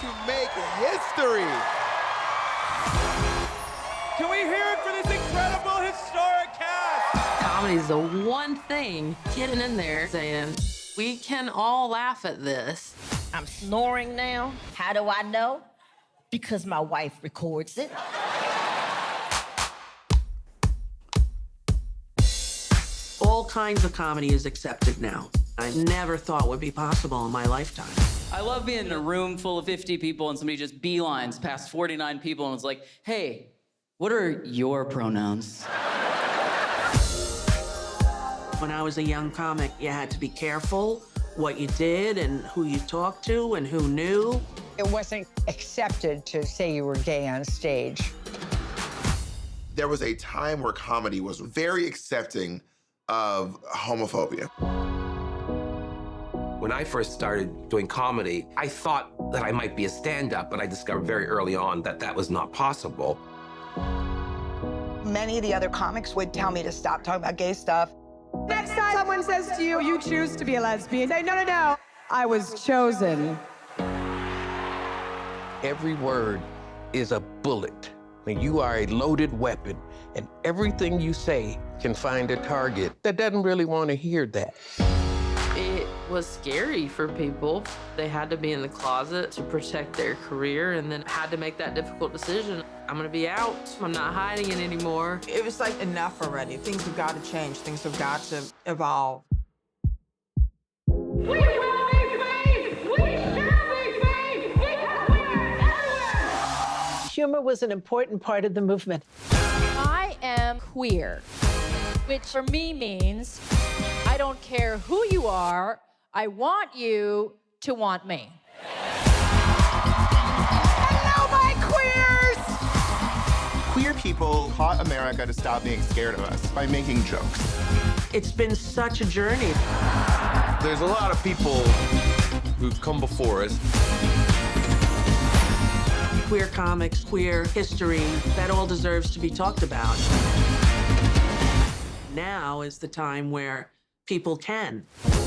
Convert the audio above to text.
to make history. Can we hear it for this incredible historic cast? Comedy is the one thing getting in there saying, we can all laugh at this. I'm snoring now. How do I know? Because my wife records it. All kinds of comedy is accepted now. I never thought would be possible in my lifetime. I love being in a room full of 50 people and somebody just beelines past 49 people and was like, hey, what are your pronouns? When I was a young comic, you had to be careful what you did and who you talked to and who knew. It wasn't accepted to say you were gay on stage. There was a time where comedy was very accepting of homophobia. When I first started doing comedy, I thought that I might be a stand up, but I discovered very early on that that was not possible. Many of the other comics would tell me to stop talking about gay stuff. Next time someone says to you, you choose to be a lesbian, say, no, no, no, I was chosen. Every word is a bullet. And you are a loaded weapon, and everything you say can find a target that doesn't really want to hear that. It was scary for people. They had to be in the closet to protect their career and then had to make that difficult decision. I'm gonna be out. I'm not hiding it anymore. It was like enough already. Things have got to change. Things have got to evolve. We will be saved! We shall be saved! Because we are Humor was an important part of the movement. I am queer, which for me means I don't care who you are, I want you to want me. Hello, my queers! Queer people taught America to stop being scared of us by making jokes. It's been such a journey. There's a lot of people who've come before us. Queer comics, queer history, that all deserves to be talked about. Now is the time where people can.